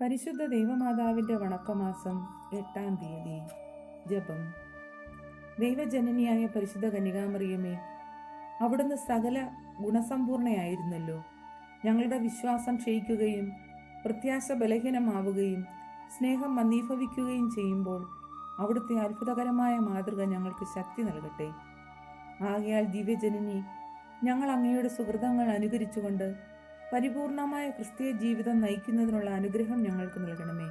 പരിശുദ്ധ ദൈവമാതാവിന്റെ വണക്കമാസം എട്ടാം തീയതി ജപം. ദൈവജനനിയായ പരിശുദ്ധ കന്യകാമറിയമേ അവിടുന്ന് സകല ഗുണസമ്പൂർണയായിരുന്നല്ലോ. ഞങ്ങളുടെ വിശ്വാസം ക്ഷയിക്കുകയും പ്രത്യാശ ബലഹീനമാവുകയും സ്നേഹം മന്ദീഭവിക്കുകയും ചെയ്യുമ്പോൾ അവിടുത്തെ അത്ഭുതകരമായ മാതൃക ഞങ്ങൾക്ക് ശക്തി നൽകട്ടെ. ആകയാൽ ദിവ്യജനനി ഞങ്ങൾ അങ്ങയുടെ സുഹൃതങ്ങൾ അനുകരിച്ചുകൊണ്ട് പരിപൂർണമായ ക്രിസ്തീയ ജീവിതം നയിക്കുന്നതിനുള്ള അനുഗ്രഹം ഞങ്ങൾക്ക് നൽകണമേ.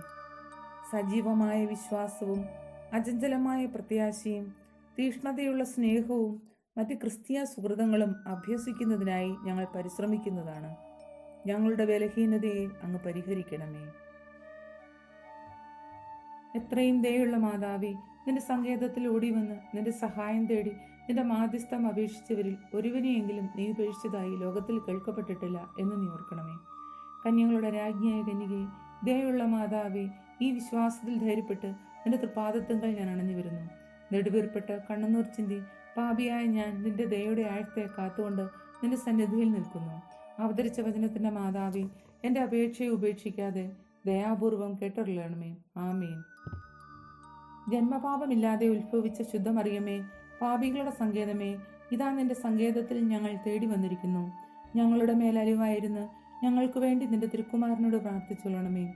സജീവമായ വിശ്വാസവും അചഞ്ചലമായ പ്രത്യാശയും തീഷ്ണതയുള്ള സ്നേഹവും മറ്റ് ക്രിസ്തീയ സുഹൃതങ്ങളും അഭ്യസിക്കുന്നതിനായി ഞങ്ങൾ പരിശ്രമിക്കുന്നതാണ്. ഞങ്ങളുടെ ബലഹീനതയെ അങ്ങ് പരിഹരിക്കണമേ. എത്രയും ദയുള്ള മാതാവി നിന്റെ സങ്കേതത്തിൽ ഓടി വന്ന് നിന്റെ സഹായം തേടി നിന്റെ മാധ്യസ്ഥം അപേക്ഷിച്ചവരിൽ ഒരുവനെയെങ്കിലും നീ ഉപേക്ഷിച്ചതായി ലോകത്തിൽ കേൾക്കപ്പെട്ടിട്ടില്ല എന്ന് നീ ഓർക്കണമേ. കന്യകളുടെ രാജ്ഞിയായ കന്യകയെ ദയുള്ള മാതാവെ ഈ വിശ്വാസത്തിൽ ധൈര്യപ്പെട്ട് നിന്റെ തൃപാദത്വങ്ങൾ ഞാൻ അണഞ്ഞു വരുന്നു. നെടുവേർപ്പെട്ട് കണ്ണുനൂർ ചിന്തി പാപിയായ ഞാൻ നിന്റെ ദയയുടെ ആഴത്തെ കാത്തുകൊണ്ട് നിന്റെ സന്നിധിയിൽ നിൽക്കുന്നു. അവതരിച്ച വചനത്തിന്റെ മാതാവി എന്റെ അപേക്ഷയെ ഉപേക്ഷിക്കാതെ ദയാപൂർവം കേട്ടറിയണമേ. ആമേൻ. ജന്മപാപമില്ലാതെ ഉത്ഭവിച്ച ശുദ്ധമറിയമേ പാപികളുടെ സങ്കേതമേ ഇതാ നിന്റെ സങ്കേതത്തിൽ ഞങ്ങൾ തേടി വന്നിരിക്കുന്നു. ഞങ്ങളുടെ മേലലിവായിരുന്ന് ഞങ്ങൾക്ക് വേണ്ടി നിന്റെ തിരുക്കുമാരനോട് പ്രാർത്ഥിച്ചുകൊള്ളണമേ.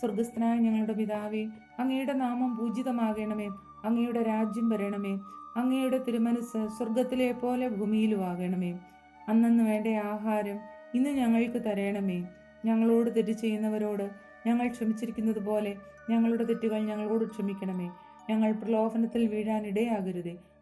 സ്വർഗസ്ഥനായ ഞങ്ങളുടെ പിതാവേ അങ്ങയുടെ നാമം പൂജിതമാകണമേ. അങ്ങയുടെ രാജ്യം വരണമേ. അങ്ങയുടെ തിരുമനസ് സ്വർഗത്തിലെ പോലെ ഭൂമിയിലും ആകണമേ. അന്നു വേണ്ട ആഹാരം ഇന്ന് ഞങ്ങൾക്ക് തരണമേ. ഞങ്ങളോട് തെറ്റ് ചെയ്യുന്നവരോട് ഞങ്ങൾ ക്ഷമിച്ചിരിക്കുന്നത് പോലെ ഞങ്ങളുടെ തെറ്റുകൾ ഞങ്ങളോട് ക്ഷമിക്കണമേ. ഞങ്ങൾ പ്രലോഭനത്തിൽ വീഴാൻ ഇടയാകരുതേ.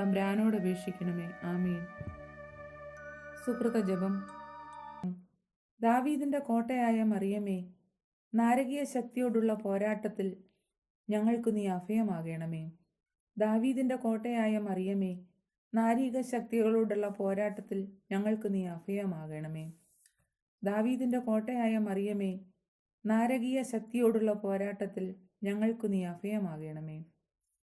തമ്പ്രാനോട് അപേക്ഷിക്കണമേ. ആമീൻ. സുഹൃത ജപം. ദാവീദിന്റെ കോട്ടയായ മറിയമേ നാരകീയ ശക്തിയോടുള്ള പോരാട്ടത്തിൽ ഞങ്ങൾക്ക് നീ അഭയമാകണമേ. ദാവീദിന്റെ കോട്ടയായ മറിയമേ നാരീക ശക്തികളോടുള്ള പോരാട്ടത്തിൽ ഞങ്ങൾക്ക് നീ അഭയമാകണമേ. ദാവീദിന്റെ കോട്ടയായ മറിയമേ നാരകീയ ശക്തിയോടുള്ള പോരാട്ടത്തിൽ ഞങ്ങൾക്ക് നീ അഭയമാകണമേ.